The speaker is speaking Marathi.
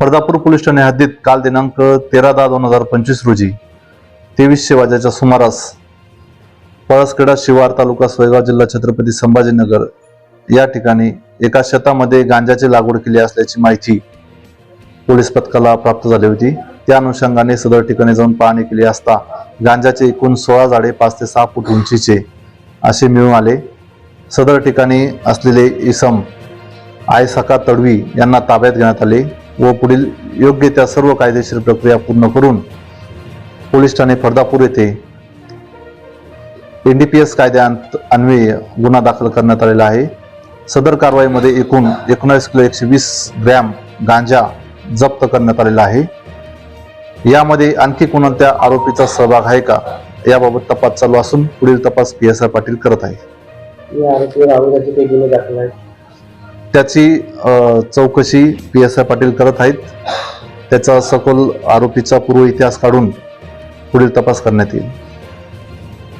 पर्दापूर पोलीस ठाणे हद्दीत काल दिनांक तेरा दहा दोन हजार पंचवीस रोजी तेवीसशे वाजेच्या सुमारास पळसखेडा शिवार तालुका सोयगाव जिल्हा छत्रपती संभाजीनगर या ठिकाणी एका शेतामध्ये गांजाची लागवड केली असल्याची माहिती पोलीस पथकाला प्राप्त झाली होती. त्या अनुषंगाने सदर ठिकाणी जाऊन पाहणी केली असता गांजाचे एकूण सोळा झाडे पाच ते सहा फूट उंचीचे असे मिळून आले. सदर ठिकाणी असलेले इसम आय सका तडवी यांना ताब्यात घेण्यात आले व पुढील योग्य त्या सर्व कायदेशीर प्रक्रिया पूर्ण करून पोलीस ठाणे फरदापूर येथे एन डी पी एस कायद्यान्वये गुन्हा दाखल करण्यात आलेला आहे. सदर कारवाईमध्ये एकूण एकोणावीस किलो एकशे वीस ग्रॅम गांजा जप्त करण्यात आलेला आहे. यामध्ये आणखी कोणत्या आरोपीचा सहभाग आहे का? याबाबत तपास चालू असून पुढील तपास पी एस आय पाटील करत आहे. त्याची चौकशी पी एस आय पाटील करत आहेत. त्याचा सखोल आरोपीचा पूर्व इतिहास काढून पुढील तपास करण्यात येईल.